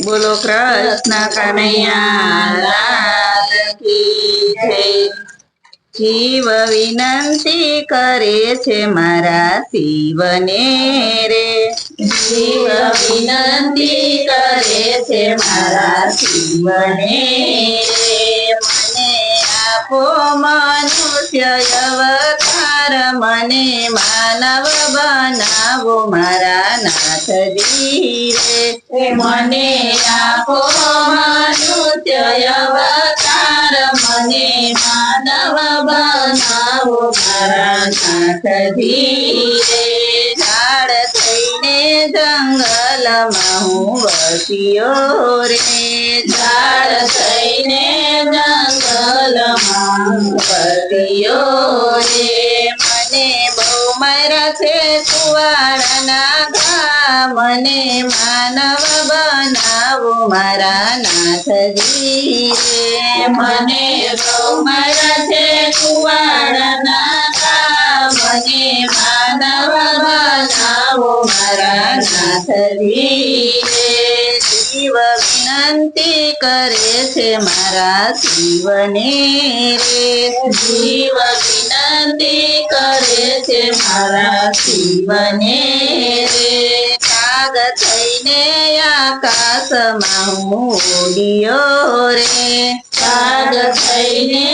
બોલો કૃષ્ણ કનૈયા શિવ વિનંતી કરે છે મારા શિવને રે. શિવ વિનંતી કરે છે મારા શિવને મને આપો મનુષ્ય અવતાર મને માનવ બનાવો મારા નાથજી રે. મને આપો મનુષ્ય અવતાર મને માનવ બનાવો મારા નાથજી રે. ઝાડ થઈને જંગલમાં હું વસ્યો રે. ઝાડ થઈને જંગલમાં વસ્યો રે. મને બહુ મારા છે કુવાડાના ઘા. મને માનવ બનાવો મારા નાથજી રે. મને બહુ મારા છે કુવાડાના વિનંતી કરે છે મારા જીવને રે. જીવ વિનંતી કરે છે મારા જીવને રે. કાગ થઈને આકાશમાં હું ઉડ્યો રે. કાગ થઈને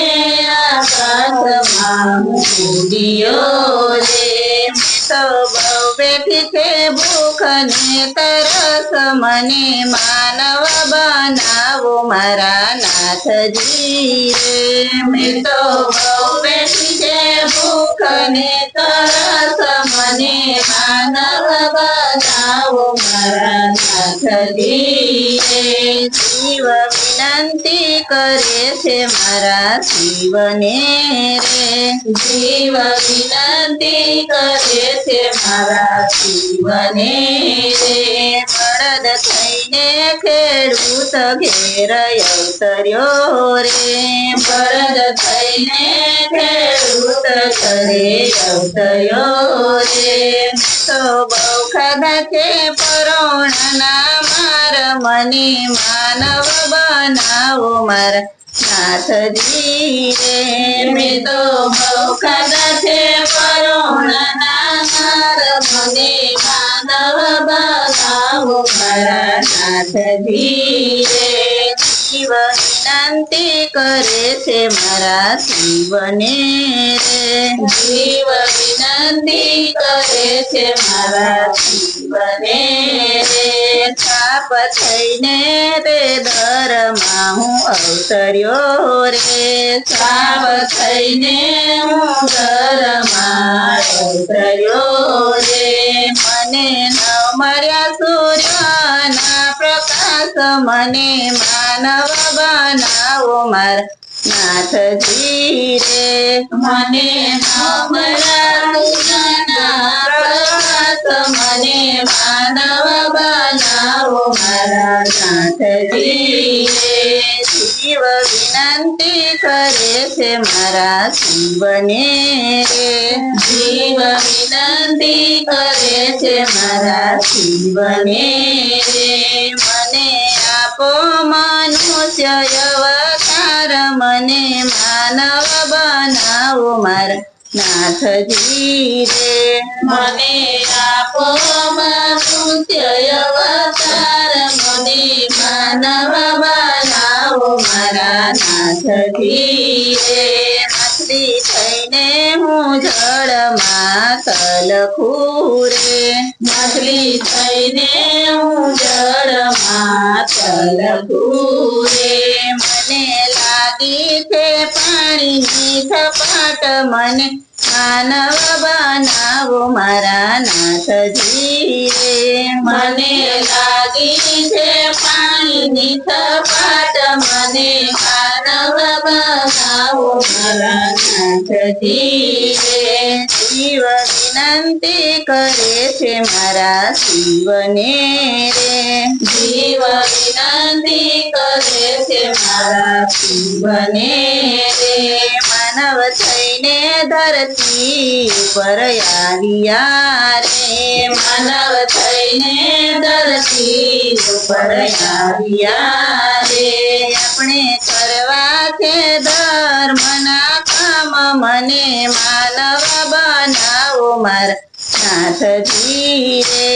આકાશમાં હું ઉડ્યો રે. તો બેઠી છે ભૂખ ને તરસ, મને માનવ બનાવો મારા નાથજી રે. મેં તો બેઠી છે ભૂખ ને તરસ, મને માનવ બનાવો મારા નાથજી શિવ વિનંતી કરે છે મારા શિવને રે. શિવ વિનંતી કરે છે મારા શિવને રે. બળદ થઈને ખેડૂત ઘેર અવતર્યો રે. બળદ થઈને ખેડૂત ઘરે અવતર્યો રે. તો બહુ ખાધા છે પરોણાના માર, મને માનવ બનાવો મારા. નાથજી રે મેં તો બહુ ખાધા છે પરોણાના માર. મને માનવ બનાવો મારા. નાથજી રે શિવ વિનંતી કરે છે મારા શિવને રે. જીવ વિનંતી કરે છે મારા શિવને રે. છાપ થઈને તે દરમાં હું અવતર્યો રે. છાપ થઈને હું દરમાં અવતર્યો રે. મને ન મર્યા પ્રકાશ મને માનવ બનાવો મારા નાથજી રે. મને મને માનવ બનાવો મારા નાથજી રે. શિવ વિનંતી કરે છે મારા શિવને રે. જીવ વિનંતી કરે છે મારા શિવને રે. મને આપો મનુષ્ય અવતાર મને માનવ બનાવો મારા નાથજી રે મને આપો મનુષ્ય અવતાર મને માનવ બનાવો મારા નાથજી જળમાં તલખું રે માછલી થઈને હું જળમાં તલખું રે મને લાગી છે પાણીની સપાટ મને માનવ બનાવો મારા નાથજી મને લાગી છે પાણીની સપાટ મને માનવ બનાવો મારા નાથજી શિવ વિનંતી કરે છે મારા શિવને રે. જીવ વિનંતી કરે છે મારા શિવને રે. માનવ થઈને ધરતી પર આવ્યા રે. માનવ થઈને ધરતી ઉપર આવ્યા રે આપણે કરવા કામ મને માનવ બનાવો મારા નાથજી રે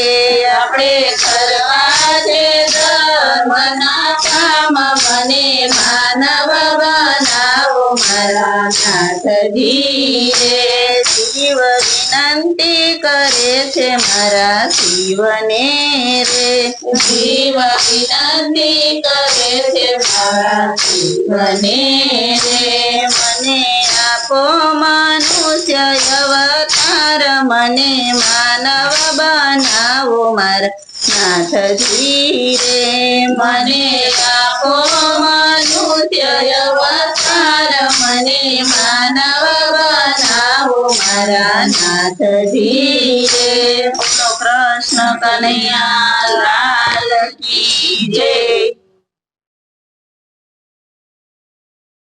આપણે કરવા છે ધર્મના કામ મને માનવ બનાવો મારા નાથજી રે શિવ વિનંતી કરે છે મારા શિવને રે. શિવ વિનંતી કરે છે મારા શિવને રે. મને આપો મનુષ્ય અવતાર મને માનવ બનાવો મારા નાથજી રે. મને આપો મનુષ્ય અવતાર મને માનવ મારા નાથજી કૃષ્ણ કનૈયા લાલ કી જય.